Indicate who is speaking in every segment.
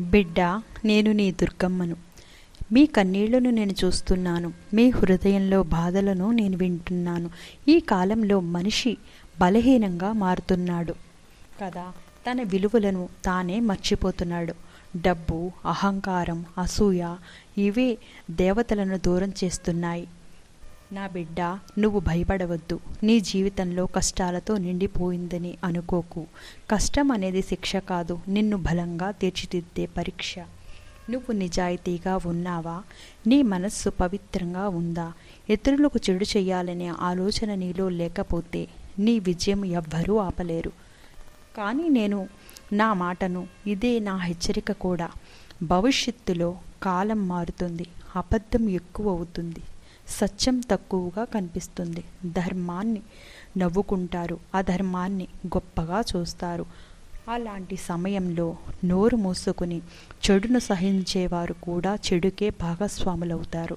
Speaker 1: బిడ్డ నేను నీ దుర్గమ్మను. మీ కన్నీళ్ళను నేను చూస్తున్నాను. మీ హృదయంలో బాధలను నేను వింటున్నాను. ఈ కాలంలో మనిషి బలహీనంగా మారుతున్నాడు. కదా తన విలువలను తానే మర్చిపోతున్నాడు. డబ్బు అహంకారం అసూయ ఇవే దేవతలను దూరం చేస్తున్నాయి. నా బిడ్డ నువ్వు భయపడవద్దు. నీ జీవితంలో కష్టాలతో నిండిపోయిందని అనుకోకు. కష్టం అనేది శిక్ష కాదు నిన్ను బలంగా తీర్చిదిద్దే పరీక్ష. నువ్వు నిజాయితీగా ఉన్నావా? నీ మనస్సు పవిత్రంగా ఉందా? ఇతరులకు చెడు చేయాలనే ఆలోచన నీలో లేకపోతే నీ విజయం ఎవ్వరూ ఆపలేరు. కానీ నేను నా మాటను ఇదే నా హెచ్చరిక కూడా. భవిష్యత్తులో కాలం మారుతుంది అబద్ధం ఎక్కువ అవుతుంది. సత్యం తక్కువగా కనిపిస్తుంది. ధర్మాన్ని నవ్వుకుంటారు. అధర్మాన్ని గొప్పగా చూస్తారు. అలాంటి సమయంలో నోరు మూసుకుని చెడును సహించేవారు కూడా చెడుకే భాగస్వాములవుతారు.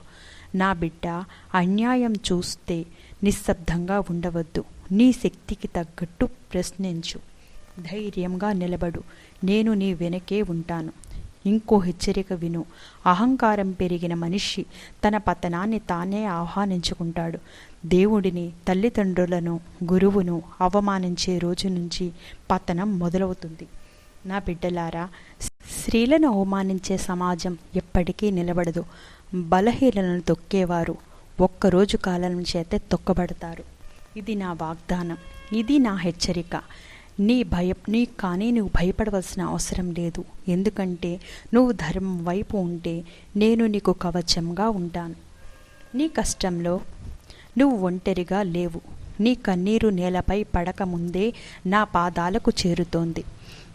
Speaker 1: నా బిడ్డ అన్యాయం చూస్తే నిశ్శబ్దంగా ఉండవద్దు. నీ శక్తికి తగ్గట్టు ప్రశ్నించు. ధైర్యంగా నిలబడు. నేను నీ వెనకే ఉంటాను. ఇంకో హెచ్చరిక విను. అహంకారం పెరిగిన మనిషి తన పతనాన్ని తానే ఆహ్వానించుకుంటాడు. దేవుడిని తల్లిదండ్రులను గురువును అవమానించే రోజు నుంచి పతనం మొదలవుతుంది. నా బిడ్డలారా స్త్రీలను అవమానించే సమాజం ఎప్పటికీ నిలబడదు. బలహీనలను తొక్కేవారు ఒక్కరోజు కాలం చేతే తొక్కబడతారు. ఇది నా వాగ్దానం. ఇది నా హెచ్చరిక. నీ భయం నీ కానీ నువ్వు భయపడవలసిన అవసరం లేదు. ఎందుకంటే నువ్వు ధర్మం వైపు ఉంటే నేను నీకు కవచంగా ఉంటాను. నీ కష్టంలో నువ్వు ఒంటరిగా లేవు. నీ కన్నీరు నేలపై పడకముందే నా పాదాలకు చేరుతోంది.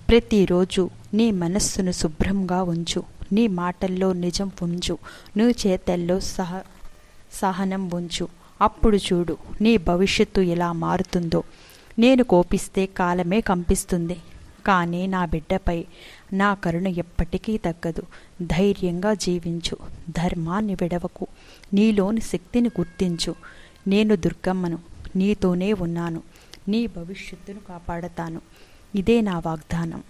Speaker 1: ప్రతిరోజు నీ మనస్సును శుభ్రంగా ఉంచు. నీ మాటల్లో నిజం ఉంచు. నీ చేతల్లో సహ సహనం ఉంచు. అప్పుడు చూడు నీ భవిష్యత్తు ఎలా మారుతుందో. నేను కోపిస్తే కాలమే కంపిస్తుంది. కానీ నా బిడ్డపై నా కరుణ ఎప్పటికీ తగ్గదు. ధైర్యంగా జీవించు. ధర్మాన్ని విడవకు. నీలోని శక్తిని గుర్తించు. నేను దుర్గమ్మను. నీతోనే ఉన్నాను. నీ భవిష్యత్తును కాపాడతాను. ఇదే నా వాగ్దానం.